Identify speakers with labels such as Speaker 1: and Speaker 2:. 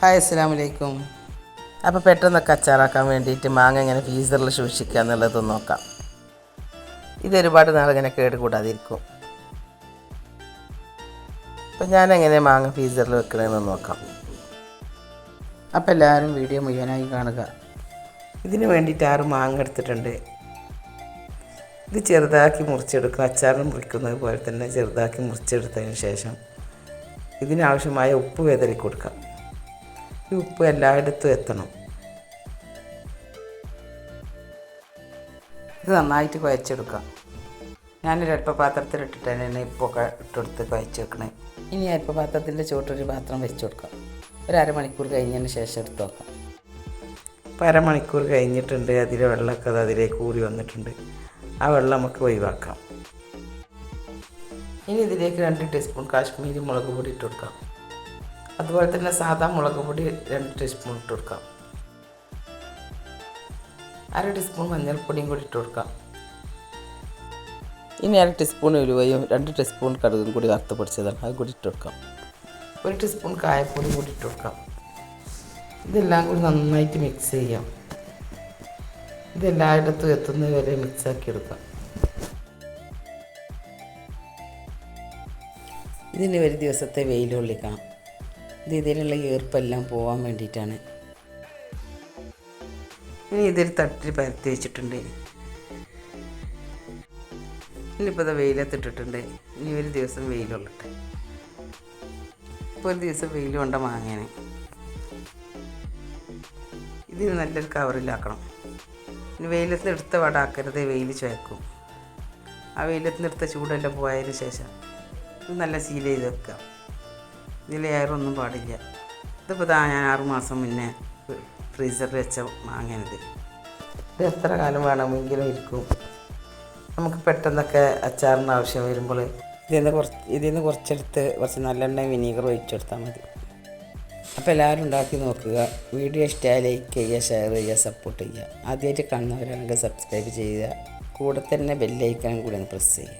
Speaker 1: Hi അസ്സാം വലൈക്കും അപ്പോൾ പെട്ടെന്നൊക്കെ അച്ചാറാക്കാൻ വേണ്ടിയിട്ട് മാങ്ങ ഇങ്ങനെ ഫീസറിൽ സൂക്ഷിക്കുക എന്നുള്ളത് നോക്കാം. ഇതൊരുപാട് നാൾ ഇങ്ങനെ കേടുകൂടാതിരിക്കും. അപ്പം ഞാനെങ്ങനെ മാങ്ങ ഫീസറിൽ വെക്കണമെന്ന് നോക്കാം. അപ്പോൾ എല്ലാവരും വീഡിയോ മുഴുവനായി കാണുക. ഇതിന് വേണ്ടിയിട്ട് ആറ് മാങ്ങ എടുത്തിട്ടുണ്ട്. ഇത് ചെറുതാക്കി മുറിച്ചെടുക്കുക അച്ചാറിന് മുറിക്കുന്നത് പോലെ തന്നെ ചെറുതാക്കി മുറിച്ചെടുത്തതിന് ശേഷം ഇതിനാവശ്യമായ ഉപ്പ് വിതറി കൊടുക്കാം. ഈ ഉപ്പ് എല്ലായിടത്തും എത്തണം. ഇത് നന്നായിട്ട് കുഴച്ചെടുക്കാം. ഞാനൊരു അല്പപാത്രത്തിൽ ഇട്ടിട്ട് തന്നെ ഇപ്പൊക്കെ ഇട്ടെടുത്ത് കുഴച്ച് വെക്കണേ. ഇനി അല്പപാത്രത്തിന്റെ ചുവട്ടൊരു പാത്രം വെച്ച് കൊടുക്കാം. ഒരു അരമണിക്കൂർ കഴിഞ്ഞതിന് ശേഷം എടുത്ത് നോക്കാം ഇപ്പോൾ അരമണിക്കൂർ കഴിഞ്ഞിട്ടുണ്ട്. അതിലെ വെള്ളമൊക്കെ അത് അതിലേക്ക് കൂടി വന്നിട്ടുണ്ട്. ആ വെള്ളം നമുക്ക് ഒഴിവാക്കാം. ഇനി ഇതിലേക്ക് രണ്ട് ടീസ്പൂൺ കാശ്മീരി മുളക് പൊടി ഇട്ട് കൊടുക്കാം. അതുപോലെ തന്നെ സാധാ മുളക് പൊടി രണ്ട് ടീസ്പൂൺ ഇട്ട് കൊടുക്കാം. അര ടീസ്പൂൺ മഞ്ഞൾപ്പൊടിയും കൂടി ഇട്ട് കൊടുക്കാം. ഇനി അര ടീസ്പൂൺ ഉലുവയും രണ്ട് ടീസ്പൂൺ കടുകും കൂടി വറുത്ത് പൊടിച്ചതാണ് അത് കൂടി ഇട്ട് കൊടുക്കാം. ഒരു ടീസ്പൂൺ കായപ്പൊടി കൂടി ഇട്ട് കൊടുക്കാം. ഇതെല്ലാം കൂടി നന്നായിട്ട് മിക്സ് ചെയ്യാം. ഇതെല്ലായിടത്തും എത്തുന്നത് വരെ മിക്സാക്കി എടുക്കാം. ഇതിന് ഒരു ദിവസത്തെ വെയിൽ കൊള്ളിക്കണം ഇത് ഇതിലുള്ള ഈർപ്പെല്ലാം പോകാൻ വേണ്ടിയിട്ടാണ്. ഇനി ഇതൊരു തട്ടിൽ പരത്തി വെച്ചിട്ടുണ്ട്. ഇനിയിപ്പോൾ ഇത് വെയിലത്തിട്ടിട്ടുണ്ട് ഇനി ഒരു ദിവസം വെയിലുള്ളട്ടെ ഇപ്പോൾ ഒരു ദിവസം വെയിൽ കൊണ്ട മാങ്ങേനെ. ഇതിന് നല്ലൊരു കവറിലാക്കണം. ഇനി വെയിലത്ത് എടുത്ത വടാക്കരുത് വെയിൽ ചുവക്കും. ആ വെയിലത്ത് നിന്ന് എടുത്ത ചൂടെല്ലാം പോയതിന് ശേഷം നല്ല സീൽ ചെയ്ത് വെക്കുക. ഇതിൽ എയറൊന്നും പാടില്ല. ഇതിപ്പോൾ ഇതാ ഞാൻ ആറുമാസം മുന്നേ ഫ്രീസറിൽ വെച്ച മാങ്ങാനിത് ഇത് എത്ര കാലം വേണമെങ്കിലും ഇരിക്കും. നമുക്ക് പെട്ടെന്നൊക്കെ അച്ചാറിന് ആവശ്യം വരുമ്പോൾ ഇതിൽ നിന്ന് കുറച്ച് ഇതിൽ നിന്ന് കുറച്ചെടുത്ത് കുറച്ച് നല്ലെണ്ണ വിനീഗർ ഒഴിച്ചെടുത്താൽ മതി. അപ്പോൾ എല്ലാവരും ഉണ്ടാക്കി നോക്കുക. വീഡിയോ ഇഷ്ടമായി ലൈക്ക് ചെയ്യുക ഷെയർ ചെയ്യുക സപ്പോർട്ട് ചെയ്യുക. ആദ്യമായിട്ട് കാണുന്നവരാണെങ്കിൽ സബ്സ്ക്രൈബ് ചെയ്യുക. കൂടെ തന്നെ ബെല്ലൈക്കാനും കൂടി ഒന്ന് പ്രസ് ചെയ്യുക.